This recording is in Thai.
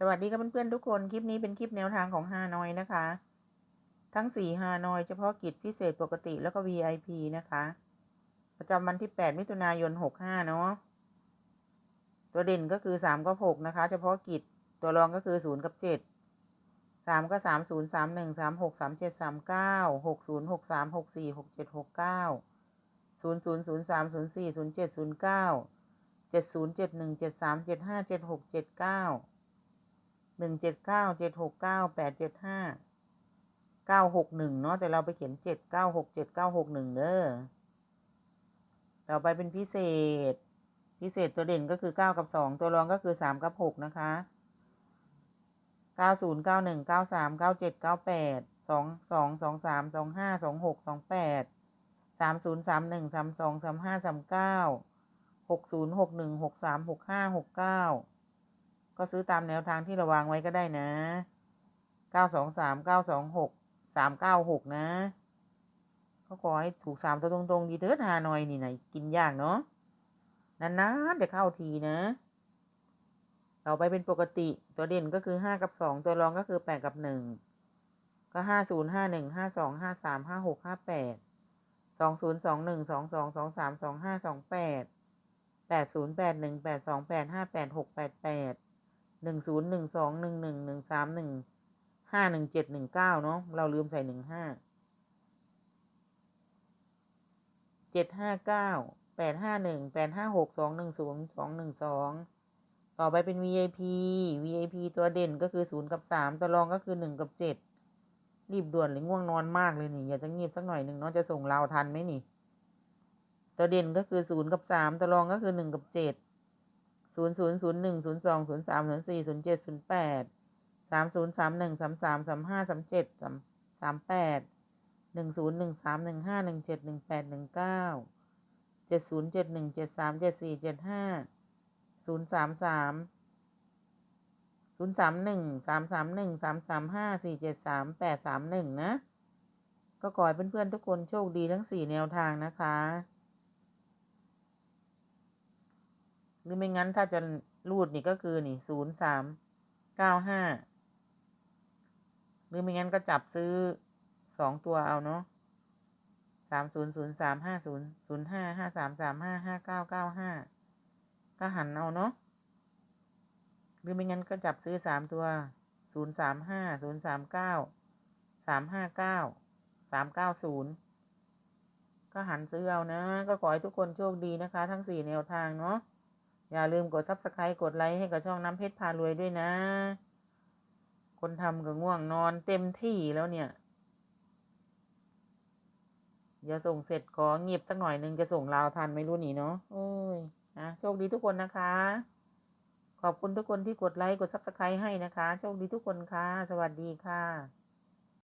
สวัสดีครับเพื่อนๆทุกคน คลิปนี้เป็นคลิปแนวทางของฮานอยนะคะ ทั้ง 4 ฮานอยเฉพาะกิจพิเศษปกติแล้วก็ VIP นะคะ ประจำวันที่ 8 มิถุนายน 65 เนาะ ตัวเด่นก็คือ 3 กับ 6 นะคะ เฉพาะกิจ ตัวรองก็คือ 0 กับ 7 3 ก็3 0 3 1 3 6 3 7 3 9 6 0 6 3 6 4 6 7 6 9 0 0 0 3 0 4 0 7 0 9 7 0 7 1 7 3 7 5 7 6 7 9 หนึ่งเจ็ดเก้าเจ็ดหกเก้าแปดเจ็ดห้าเก้าหกหนึ่งเนาะแต่เราไปเขียนเจ็ดเก้าหกเจ็ดเก้าหกหนึ่งเด้อต่อไปเป็นพิเศษ พิเศษตัวเด่นก็คือเก้ากับสองตัวรองก็คือสามกับหกนะคะเก้าศูนย์เก้าหนึ่งเก้าสามเก้าเจ็ดเก้าแปดสองสองสองสามสองห้าสองหกสองแปดสามศูนย์สามหนึ่งสามสองสามห้าสามเก้าหกศูนย์หกหนึ่งหกสามหกห้าหกเก้า ก็ซื้อตามแนวทางที่เราวางไว้ก็ได้นะเก้าสองสามเก้าสองหกสามเก้าหกนะ ก็ขอให้ถูกสามตัวตรงๆ ดีเถิดฮานอยนี่ไหนกินยากเนาะนานๆจะเข้าทีนะต่อไปเป็นปกติตัวเด่นก็คือห้ากับสองตัวรองก็คือแปดกับหนึ่งก็ห้าศูนย์ห้าหนึ่งห้าสองห้าสามห้าหกห้าแปดสองศูนย์สองหนึ่งสองสองสองสามสองห้าสองแปดแปดศูนย์แปดหนึ่งแปดสองแปดห้าแปดหกแปดแปด หนึ่งศูนย์หนึ่งสองหนึ่งหนึ่งหนึ่งสามหนึ่งห้าหนึ่งเจ็ดหนึ่งเก้าเนาะเราลืมใส่หนึ่งห้าเจ็ดห้าเก้าแปดห้าหนึ่งแปดห้าหกสองหนึ่งศูนย์สองหนึ่งสองต่อไปเป็น VIP VIP ตัวเด่นก็คือศูนย์กับสามตัวรองก็คือหนึ่งกับเจ็ดรีบด่วนหรือง่วงนอนมากเลยนี่อยากจะเงียบสักหน่อยหนึ่งเนาะจะส่งเราทันไหมนี่ ตัวเด่นก็คือศูนย์กับสามตัวรองก็คือหนึ่งกับเจ็ด ศูนย์ศูนย์ศูนย์หนึ่งศูนย์สองศูนย์สามศูนย์สี่ศูนย์เจ็ดศูนย์แปดสามศูนย์สามหนึ่งสามสามสามห้าสามเจ็ดสามสามแปดหนึ่งศูนย์หนึ่งสามหนึ่งห้าหนึ่งเจ็ดหนึ่งแปดหนึ่งเก้าเจ็ดศูนย์เจ็ดหนึ่งเจ็ดสามเจ็ดสี่เจ็ดห้าศูนย์สามสามศูนย์สามหนึ่งสามสามหนึ่งสามสามห้าสี่เจ็ดสามแปดสามหนึ่งนะ ก็ขอให้เพื่อนๆทุกคนโชคดีทั้งสี่แนวทางนะคะ หรือไม่งั้นถ้าจะรูดนี่ก็คือนี่ศูนย์สามเก้าห้าหรือไม่งั้นก็จับซื้อสองตัวเอาเนาะสามศูนย์ศูนย์สามห้าศูนย์ศูนย์ห้าห้าสามสามห้าห้าเก้าเก้าห้าก็หันเอาเนาะหรือไม่งั้นก็จับซื้อสามตัวศูนย์สามห้าศูนย์สามเก้าสามห้าเก้าสามเก้าศูนย์ก็หันซื้อเอานะ ก็ขอให้ทุกคนโชคดีนะคะ ทั้งสี่แนวทางเนาะ อย่าลืมกด subscribe กดไลค์ให้กับช่องน้ำเพชรพารวยด้วยนะ คนทำก็ง่วงนอนเต็มที่แล้วเนี่ย อย่าส่งเสร็จขอเงียบสักหน่อยนึงจะส่งลาวทันไม่รู้หนีเนาะโอ้ยนะโชคดีทุกคนนะคะ ขอบคุณทุกคนที่กดไลค์กด subscribe ให้นะคะ โชคดีทุกคนค่ะ สวัสดีค่ะ